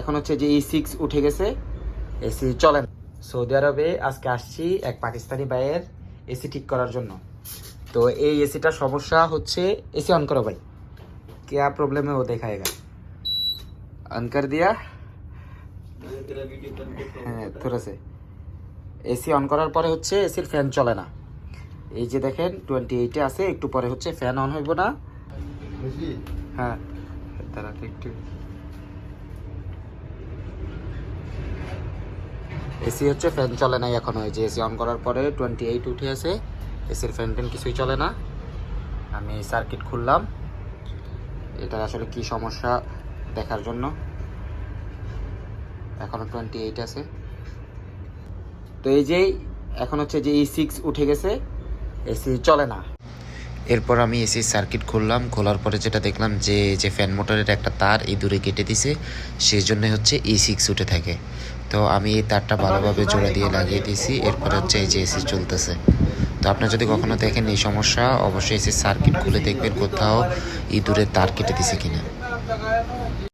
এখন হচ্ছে যে ই সিক্স উঠে গেছে এসি চলে না সৌদি আরবে আজকে আসছি এক পাকিস্তানি ভাইয়ের এসি ঠিক করার জন্য তো এই এসিটার সমস্যা হচ্ছে এসি অন করো ভাই क्या प्रॉब्लम है वो दिखाएगा ऑन कर दिया হ্যাঁ থোড়া সে এসি অন করার পরে হচ্ছে এসির ফ্যান চলে না এই যে দেখেন টোয়েন্টি এইটে আছে একটু পরে হচ্ছে ফ্যান অন হইব না হ্যাঁ দাঁড়াতে একটু এসি হচ্ছে, ফ্যান চলে নাই এখনও। এই যে এসি অন করার পরে টোয়েন্টি এইট উঠে আছে এসির ফ্যান ট্যান কিছুই চলে না। আমি সার্কিট খুললাম। এটার আসলে কি সমস্যা দেখার জন্য? এখনও টোয়েন্টি এইট আছে। তো এই যে, এখন হচ্ছে যে ই সিক্স উঠে গেছে, এসি চলে না। এরপর আমি এসি সার্কিট খুললাম। খোলার পরে যেটা দেখলাম যে যে ফ্যান মোটরের একটা তার এই দূরে কেটে দিছে, সেই জন্য হচ্ছে ই সিক্স উঠে থাকে। তো আমি এই তারটা ভালোভাবে জোড়া দিয়ে লাগিয়ে দিয়েছি। এরপর হচ্ছে এই যে এসি চলতেছে। তো আপনার যদি কখনো দেখেন এই সমস্যা, অবশ্যই এসি সার্কিট খুলে দেখবেন কোথাও ইঁদুরের তার কেটে দিছে কিনা।